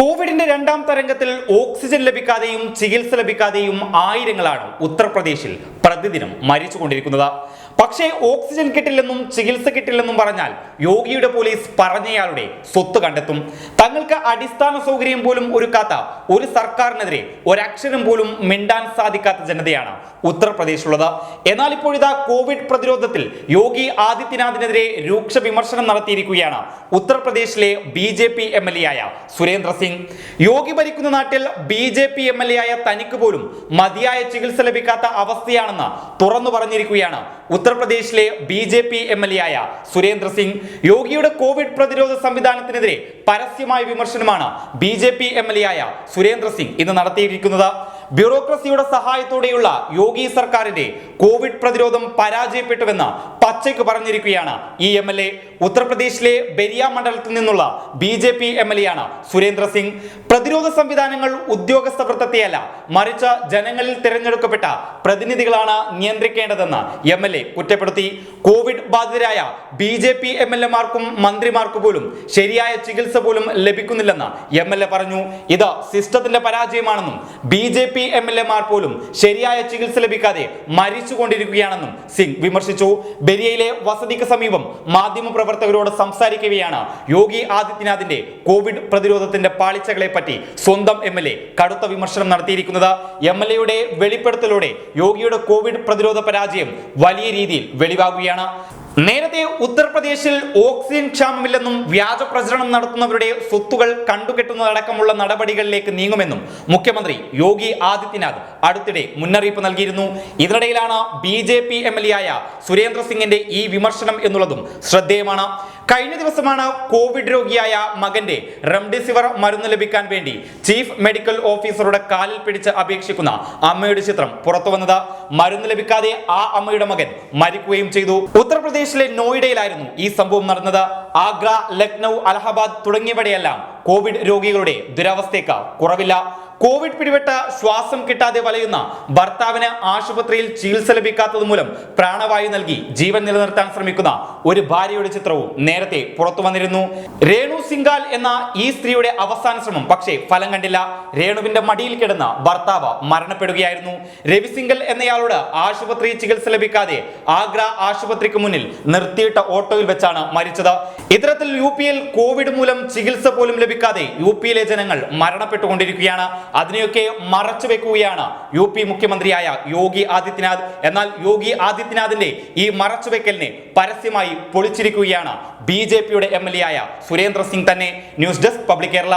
കോവിഡിന്റെ രണ്ടാം തരംഗത്തിൽ ഓക്സിജൻ ലഭിക്കാതെയും ചികിത്സ ലഭിക്കാതെയും ആയിരങ്ങളാണ് ഉത്തർപ്രദേശിൽ പ്രതിദിനം മരിച്ചുകൊണ്ടിരിക്കുന്നത്. പക്ഷേ ഓക്സിജൻ കിട്ടില്ലെന്നും ചികിത്സ കിട്ടില്ലെന്നും പറഞ്ഞാൽ യോഗിയുടെ പോലീസ് പറഞ്ഞയാളുടെ സ്വത്ത് കണ്ടെത്തും. തങ്ങൾക്ക് അടിസ്ഥാന സൗകര്യം പോലും ഒരുക്കാത്ത ഒരു സർക്കാരിനെതിരെ ഒരക്ഷരം പോലും മിണ്ടാൻ സാധിക്കാത്ത ജനതയാണ് ഉത്തർപ്രദേശിലുള്ളത്. എന്നാൽ ഇപ്പോഴിതാ കോവിഡ് പ്രതിരോധത്തിൽ യോഗി ആദിത്യനാഥിനെതിരെ രൂക്ഷ വിമർശനം നടത്തിയിരിക്കുകയാണ് ഉത്തർപ്രദേശിലെ B J P M L A ആയ സുരേന്ദ്ര സിംഗ്. യോഗി ഭരിക്കുന്ന നാട്ടിൽ B J P M L A ആയ തനിക്ക് പോലും മതിയായ ചികിത്സ ലഭിക്കാത്ത അവസ്ഥയാണെന്ന് തുറന്നു പറഞ്ഞിരിക്കുകയാണ് ഉത്തർപ്രദേശിലെ B J P M L A ആയ സുരേന്ദ്ര സിംഗ്. യോഗിയുടെ കോവിഡ് പ്രതിരോധ സംവിധാനത്തിനെതിരെ പരസ്യമായ വിമർശനമാണ് B J P M L A ആയ സുരേന്ദ്ര സിംഗ് ഇന്ന് നടത്തിയിരിക്കുന്നത്. ബ്യൂറോക്രസിയുടെ സഹായത്തോടെയുള്ള യോഗി സർക്കാരിന്റെ കോവിഡ് പ്രതിരോധം പരാജയപ്പെട്ടുവെന്ന് പച്ചയ്ക്ക് പറഞ്ഞിരിക്കുകയാണ് ഈ എം എൽ എ. ഉത്തർപ്രദേശിലെ ബെരിയ മണ്ഡലത്തിൽ നിന്നുള്ള B J P M L A ആണ് സുരേന്ദ്ര സിംഗ്. പ്രതിരോധ സംവിധാനങ്ങൾ ഉദ്യോഗസ്ഥ വൃത്തത്തെയല്ല മറിച്ച് ജനങ്ങളിൽ തിരഞ്ഞെടുക്കപ്പെട്ട പ്രതിനിധികളാണ് നിയന്ത്രിക്കേണ്ടതെന്ന് എം എൽ എ കുറ്റപ്പെടുത്തി. Covid ബാധിതരായ B J P M L എമാർക്കും മന്ത്രിമാർക്ക് പോലും ശരിയായ ചികിത്സ പോലും ലഭിക്കുന്നില്ലെന്ന് എം എൽ എ പറഞ്ഞു. ഇത് സിസ്റ്റത്തിന്റെ പരാജയമാണെന്നും B J P M L എമാർ പോലും ശരിയായ ചികിത്സ ലഭിക്കാതെ മരിച്ചുകൊണ്ടിരിക്കുകയാണെന്നും സിംഗ് വിമർശിച്ചു. ബെരിയയിലെ വസതിക്ക് സമീപം മാധ്യമപ്രവർത്തകരോട് സംസാരിക്കുകയാണ് യോഗി ആദിത്യനാഥിന്റെ കോവിഡ് പ്രതിരോധത്തിന്റെ പാളിച്ചകളെ പറ്റി സ്വന്തം എം എൽ എ കടുത്ത വിമർശനം നടത്തിയിരിക്കുന്നത്. എം എൽ എയുടെ വെളിപ്പെടുത്തലോടെ യോഗിയുടെ കോവിഡ് പ്രതിരോധ പരാജയം വലിയ രീതിയിൽ വെളിവാകുകയാണ്. നേരത്തെ ഉത്തർപ്രദേശിൽ ഓക്സിജൻ ക്ഷാമമില്ലെന്നും വ്യാജ പ്രചരണം നടത്തുന്നവരുടെ സ്വത്തുകൾ കണ്ടുകെട്ടുന്നതടക്കമുള്ള നടപടികളിലേക്ക് നീങ്ങുമെന്നും മുഖ്യമന്ത്രി യോഗി ആദിത്യനാഥ് അടുത്തിടെ മുന്നറിയിപ്പ് നൽകിയിരുന്നു. ഇതിനിടയിലാണ് B J P M L A ആയ സുരേന്ദ്ര സിംഗിന്റെ ഈ വിമർശനം എന്നുള്ളതും ശ്രദ്ധേയമാണ്. കഴിഞ്ഞ ദിവസമാണ് കോവിഡ് രോഗിയായ മകന്റെ റെംഡെസിവിർ മരുന്ന് ലഭിക്കാൻ വേണ്ടി ചീഫ് മെഡിക്കൽ ഓഫീസറുടെ കാലിൽ പിടിച്ച് അപേക്ഷിക്കുന്ന അമ്മയുടെ ചിത്രം പുറത്തുവന്നത്. മരുന്ന് ലഭിക്കാതെ ആ അമ്മയുടെ മകൻ മരിക്കുകയും ചെയ്തു. ഉത്തർപ്രദേശിലെ നോയിഡയിലായിരുന്നു ഈ സംഭവം നടന്നത്. ആഗ്ര ലക്നൗ അലഹബാദ് തുടങ്ങിയവിടെയെല്ലാം കോവിഡ് രോഗികളുടെ ദുരവസ്ഥയ്ക്ക് കുറവില്ല. കോവിഡ് പിടിപെട്ട ശ്വാസം കിട്ടാതെ വലയുന്ന ഭർത്താവിന് ആശുപത്രിയിൽ ചികിത്സ ലഭിക്കാത്തത് മൂലം പ്രാണവായു നൽകി ജീവൻ നിലനിർത്താൻ ശ്രമിക്കുന്ന ഒരു ഭാര്യയുടെ ചിത്രവും നേരത്തെ പുറത്തു വന്നിരുന്നു. രേണു സിംഗാൽ എന്ന ഈ സ്ത്രീയുടെ അവസാന ശ്രമം പക്ഷേ ഫലം കണ്ടില്ല. രേണുവിന്റെ മടിയിൽ കിടന്ന ഭർത്താവ് മരണപ്പെടുകയായിരുന്നു. രവി സിംഗൽ എന്നയാളോട് ആശുപത്രി ചികിത്സ ലഭിക്കാതെ ആഗ്ര ആശുപത്രിക്ക് മുന്നിൽ നിർത്തിയിട്ട ഓട്ടോയിൽ വെച്ചാണ് മരിച്ചത്. ഇത്തരത്തിൽ യു കോവിഡ് മൂലം ചികിത്സ പോലും ലഭിക്കാതെ യു ജനങ്ങൾ മരണപ്പെട്ടുകൊണ്ടിരിക്കുകയാണ്. അതിനെയൊക്കെ മറച്ചു വെക്കുകയാണ് യു പി മുഖ്യമന്ത്രിയായ യോഗി ആദിത്യനാഥ്. എന്നാൽ യോഗി ആദിത്യനാഥിന്റെ ഈ മറച്ചുവെക്കലിനെ പരസ്യമായി പൊളിച്ചിരിക്കുകയാണ് ബി ജെ പിയുടെ എം എൽ എ ആയ സുരേന്ദ്ര സിംഗ് തന്നെ. News desk public Kerala.